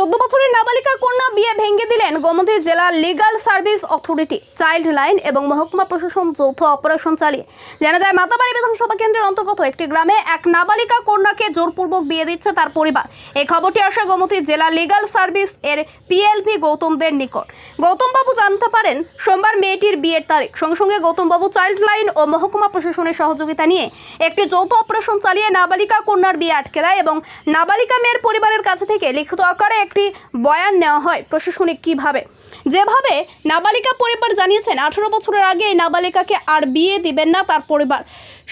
চোদ্দ বছরের নাবালিকা কন্যা বিয়ে ভেঙে দিলেন গোমতী জেলা legal service authority, child line এবং মহকুমা প্রশাসন যৌথ অপারেশন চালিয়ে। জানা যায়, মাতাবাড়ি বিধানসভা কেন্দ্রের অন্তর্গত একটি গ্রামে এক নাবালিকা কন্যাকে জোরপূর্বক বিয়ে দিচ্ছে তার পরিবার। এই খবরটি আসে গোমতী জেলা লিগাল সার্ভিস এর পিএলপি গৌতমদের নিকট। গৌতমবাবু জানতে পারেন, সোমবার মেয়েটির বিয়ের তারিখ। সঙ্গে সঙ্গে গৌতমবাবু চাইল্ড লাইন ও মহকুমা প্রশাসনের সহযোগিতা নিয়ে একটি যৌথ অপারেশন চালিয়ে নাবালিকা কন্যার বিয়ে আটকে দেয় এবং নাবালিকা মেয়ের পরিবারের কাছে থেকে লিখিত আকারে একটি বয়ান নেওয়া হয় প্রশাসনিক কীভাবে? যেভাবে নাবালিকা পরিবার জানিয়েছেন, আঠেরো বছরের আগে এই নাবালিকাকে আর বিয়ে দিবেন না তার পরিবার।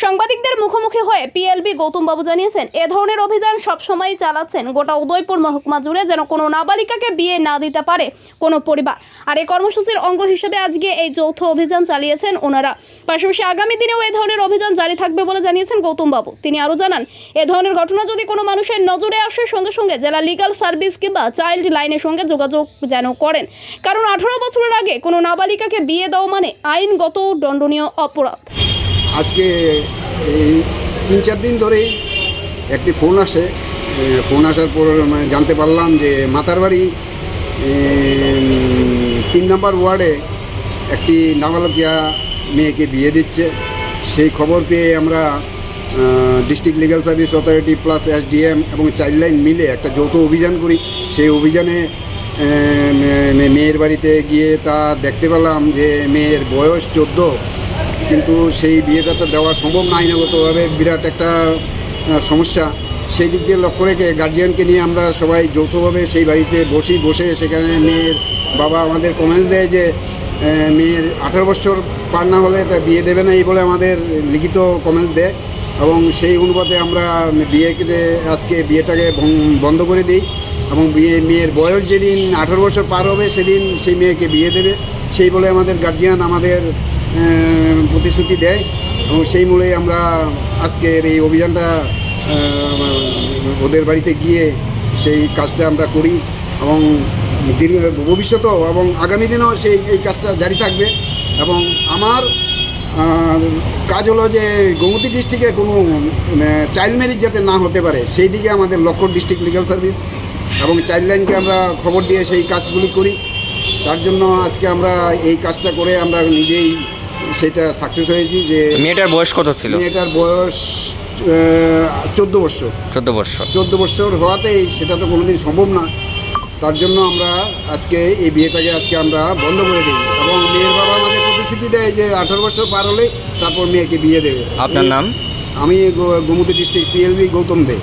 সাংবাদিকদের মুখোমুখি হয়ে পিএলবি গৌতমবাবু জানিয়েছেন, এ ধরনের অভিযান সবসময়ই চালাচ্ছেন। গোটা উদয়পুর মহকুমা জুড়ে যেন কোনো নাবালিকাকে বিয়ে না দিতে পারে কোনো পরিবার। আর এই কর্মসূচির অঙ্গ হিসেবে আজকে এই যৌথ অভিযান চালিয়েছেন ওনারা। পাশাপাশি আগামী দিনেও এ ধরনের অভিযান জারি থাকবে বলে জানিয়েছেন গৌতমবাবু তিনি আরও জানান, এ ধরনের ঘটনা যদি কোনো মানুষের নজরে আসে, সঙ্গে সঙ্গে জেলা লিগাল সার্ভিস কিংবা চাইল্ড লাইনের সঙ্গে যোগাযোগ যেন করেন। কারণ আঠারো বছরের আগে কোনো নাবালিকাকে বিয়ে দেওয়া মানে আইনগত দণ্ডনীয় অপরাধ। আজকে এই তিন চার দিন ধরে একটি ফোন আসে। ফোন আসার পর মানে জানতে পারলাম যে মাতার বাড়ি তিন নম্বর ওয়ার্ডে একটি নাবালকিয়া মেয়েকে বিয়ে দিচ্ছে। সেই খবর পেয়ে আমরা district legal service authority plus SDM এবং চাইল্ড লাইন মিলে একটা যৌথ অভিযান করি। সেই অভিযানে মেয়ের বাড়িতে গিয়ে তা দেখতে পেলাম যে মেয়ের বয়স চোদ্দ। কিন্তু সেই বিয়েটা তো দেওয়া সম্ভব না আইনগতভাবে, বিরাট একটা সমস্যা। সেই দিক দিয়ে লক্ষ্য রেখে গার্জিয়ানকে নিয়ে আমরা সবাই যৌথভাবে সেই বাড়িতে বসি, বসে সেখানে মেয়ের বাবা আমাদের কমেন্টস দেয় যে মেয়ের আঠারো বছর পার না হলে তা বিয়ে দেবে না এই বলে আমাদের লিখিত কমেন্টস দেয় এবং সেই অনুপাতে আমরা বিয়েকে আজকে বিয়েটাকে বন্ধ করে দিই এবং বিয়ে, মেয়ের বয়স যেদিন আঠারো বছর পার হবে সেদিন সেই মেয়েকে বিয়ে দেবে। সেই বলে আমাদের গার্জিয়ান আমাদের প্রতিশ্রুতি দেয় এবং সেই মূলে আমরা আজকের এই অভিযানটা ওদের বাড়িতে গিয়ে সেই কাজটা আমরা করি এবং দীর্ঘ, ভবিষ্যতেও এবং আগামী দিনেও সেই, এই কাজটা জারি থাকবে এবং আমার কাজ হলো যে গোমতী ডিস্ট্রিক্টে কোনো চাইল্ড ম্যারেজ যাতে না হতে পারে, সেই দিকে আমাদের লক্ষ্য ডিস্ট্রিক্ট লিগ্যাল সার্ভিস এবং চাইল্ড লাইনকে আমরা খবর দিয়ে সেই কাজগুলি করি। তার জন্য আজকে আমরা এই কাজটা করে আমরা নিজেই সেটা সাকসেস হয়েছি যে মেয়েটার বয়স কত ছিল? মেয়েটার বয়স চোদ্দ বছর। চোদ্দ বছর। চোদ্দ বছর হওয়াতেই সেটা তো কোনোদিন সম্ভব না। তার জন্য আমরা আজকে এই বিয়েটাকে আজকে আমরা বন্ধ করে দিই। এবং মেয়ের বাবা আমাদের প্রতিশ্রুতি দেয় যে আঠারো বছর পার হলে তারপর মেয়েকে বিয়ে দেবে। আপনার নাম? আমি গোমতী ডিস্ট্রিক্ট পিএলবি গৌতম দে।